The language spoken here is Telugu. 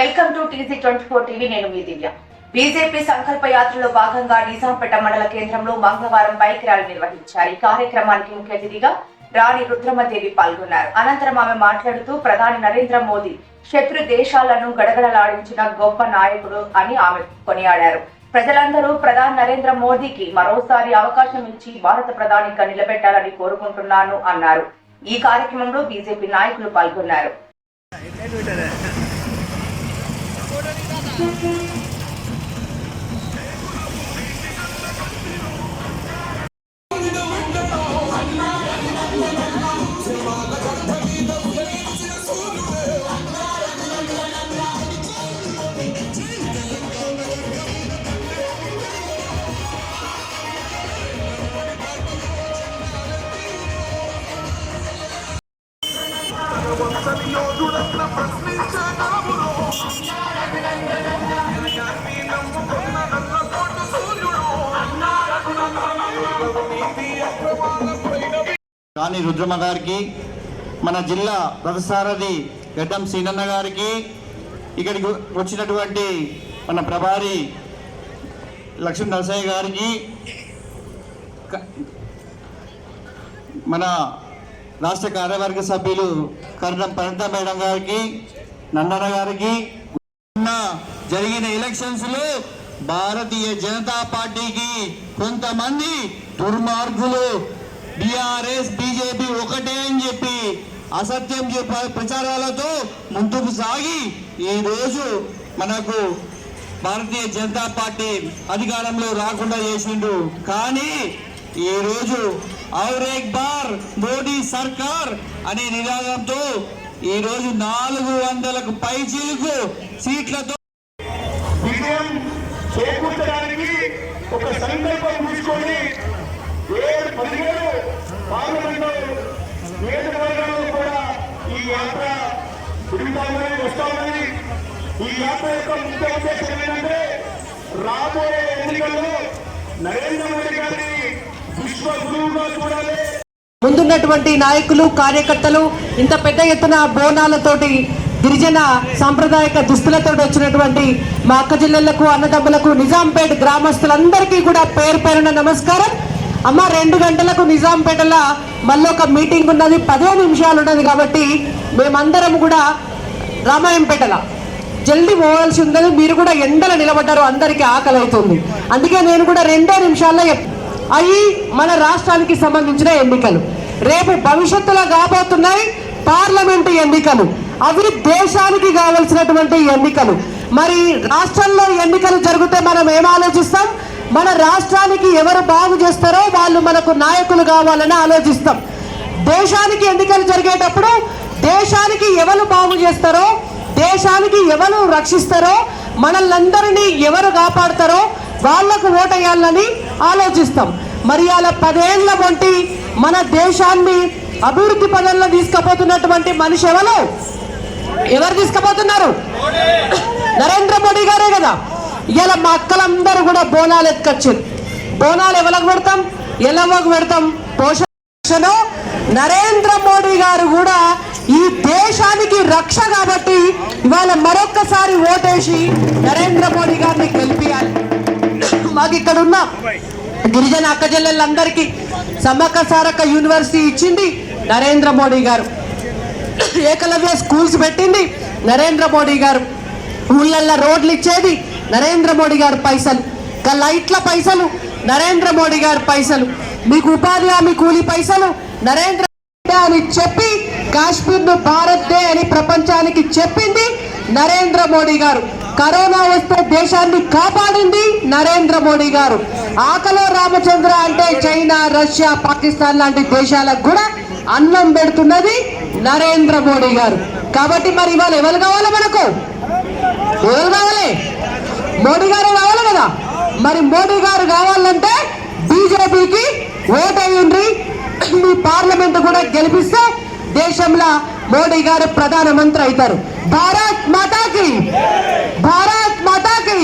Welcome to TG twenty four TV నేను మీ దివ్య. బీజేపీ సంకల్ప యాత్రలో భాగంగా నిజాంపేట మండల కేంద్రంలో మంగళవారం బైక్ ర్యాలీ నిర్వహించారు. ఈ కార్యక్రమానికి ముఖ్య అతిథిగా రాణి రుద్రమదేవి పాల్గొన్నారు. అనంతరం ఆమె మాట్లాడుతూ ప్రధాని నరేంద్ర మోదీ శత్రు దేశాలను గడగడలాడించిన గొప్ప నాయకుడు అని ఆమె కొనియాడారు. ప్రజలందరూ ప్రధాని నరేంద్ర మోదీకి మరోసారి అవకాశం ఇచ్చి భారత ప్రధానిగా నిలబెట్టాలని కోరుకుంటున్నాను అన్నారు. ఈ కార్యక్రమంలో బీజేపీ నాయకులు పాల్గొన్నారు. Send me your. రాణి రుద్రమ గారికి మన జిల్లా రథసారథి గడ్డం సీనన్న గారికి ఇక్కడికి వచ్చినటువంటి మన ప్రభారి లక్ష్మీ నరసయ్య గారికి మన రాష్ట్ర కార్యవర్గ సభ్యులు కరణం పరిత మేడం గారికి నందన గారికి జరిగిన ఎలక్షన్స్లో భారతీయ జనతా పార్టీకి కొంతమంది దుర్మార్గులు. బీఆర్ఎస్ బీజేపీ ఒకటే అని చెప్పి అసత్యం చెప్ప ప్రచారాలతో ముందుకు సాగి ఈ రోజు మనకు భారతీయ జనతా పార్టీ అధికారంలో రాకుండా చేసిండు. కానీ ఈ రోజు బార్ మోడీ సర్కార్ అనే నినాదంతో ఈ రోజు నాలుగు వందలకు పైచీలకు సీట్లతో ఒక సంకల్పం తీసుకొని ఏడు పదిహేడు పార్లమెంటు నియోజకవర్గాల్లో కూడా ఈ యాత్ర తిరుగుతామని వస్తామని ఈ యాత్ర యొక్క ముఖ్య ఉద్దేశం ఏంటంటే రాబోయే ఎన్నికల్లో నరేంద్ర మోడీ గారిని విశ్వ గురువుగా చూడాలి. ముందున్నటువంటి నాయకులు కార్యకర్తలు ఇంత పెద్ద ఎత్తున బోనాలతోటి గిరిజన సాంప్రదాయక దుస్తులతో వచ్చినటువంటి మా అక్క జిల్లలకు అన్నదమ్ములకు నిజాంపేట గ్రామస్తులందరికీ కూడా పేరు పేరున నమస్కారం. అమ్మ రెండు గంటలకు నిజాంపేటలో మళ్ళీ ఒక మీటింగ్ ఉన్నది పదో నిమిషాలు ఉన్నది కాబట్టి మేమందరం కూడా రామాయంపేటల. జల్దీ పోవాల్సి ఉందని మీరు కూడా ఎండలో నిలబడ్డారు అందరికీ ఆకలి అవుతుంది అందుకే నేను కూడా రెండో నిమిషాల్లో చెప్ అవి మన రాష్ట్రానికి సంబంధించిన ఎన్నికలు. రేపు భవిష్యత్తులో కాబోతున్నాయి పార్లమెంటు ఎన్నికలు. అవి దేశానికి కావలసినటువంటి ఎన్నికలు. మరి రాష్ట్రంలో ఎన్నికలు జరిగితే మనం ఏం ఆలోచిస్తాం? మన రాష్ట్రానికి ఎవరు బాగు చేస్తారో వాళ్ళు మనకు నాయకులు కావాలని ఆలోచిస్తాం. దేశానికి ఎన్నికలు జరిగేటప్పుడు దేశానికి ఎవరు బాగు చేస్తారో దేశానికి ఎవరు రక్షిస్తారో మనల్నందరినీ ఎవరు కాపాడతారో వాళ్ళకు ఓటేయాలని ఆలోచిస్తాం. మరి అలా పదేళ్ళ వంటి మన దేశాన్ని అభివృద్ధి పదంలో తీసుకుపోతున్నటువంటి మనిషి ఎవరు? ఎవరు తీసుకుపోతున్నారు? నరేంద్ర మోడీ గారే కదా. ఇలా మా అక్కలందరూ కూడా బోనాలు ఎత్తుకొచ్చారు బోనాలు ఎవరికి పెడతాం? ఎలవకు పెడతాం. పోషణ నరేంద్ర మోడీ గారు కూడా ఈ దేశానికి రక్ష కాబట్టి ఇవాళ మరొక్కసారి ఓటేసి నరేంద్ర మోడీ గారిని గెలిపియాలి. మాకు ఇక్కడ ఉన్న గిరిజన అక్కజల్లెళ్ళందరికీ సమ్మక్క సారక్క యూనివర్సిటీ ఇచ్చింది నరేంద్ర మోడీ గారు. ఏకలవ్య స్కూల్స్ పెట్టింది నరేంద్ర మోడీ గారు. ఊళ్ళల్లో రోడ్లు ఇచ్చేది నరేంద్ర మోడీ గారు పైసలు. ఇంకా లైట్ల పైసలు నరేంద్ర మోడీ గారు పైసలు. మీకు ఉపాధి హామీ కూలీ పైసలు నరేంద్ర మోడీ అని చెప్పి కాశ్మీర్ను భారత్ డే అని ప్రపంచానికి చెప్పింది నరేంద్ర మోడీ గారు. కరోనా వస్తే దేశాన్ని కాపాడింది నరేంద్ర మోడీ గారు. ఆకలో రామచంద్ర అంటే చైనా రష్యా పాకిస్తాన్ లాంటి దేశాలకు కూడా అన్నం పెడుతున్నది నరేంద్ర మోడీ గారు. కాబట్టి మరి ఇవాళ ఎవరు కావాలి మనకు? ఎవరు కావాలి? మోడీ గారు కావాలి కదా? మరి మోడీ గారు కావాలంటే బీజేపీకి ఓటయ్యండి మీ పార్లమెంట్ కూడా గెలిపిస్తే దేశంలో మోడీ గారు ప్రధానమంత్రి అవుతారు. భారత్ మాతాకి! భారత్ మాతాకి!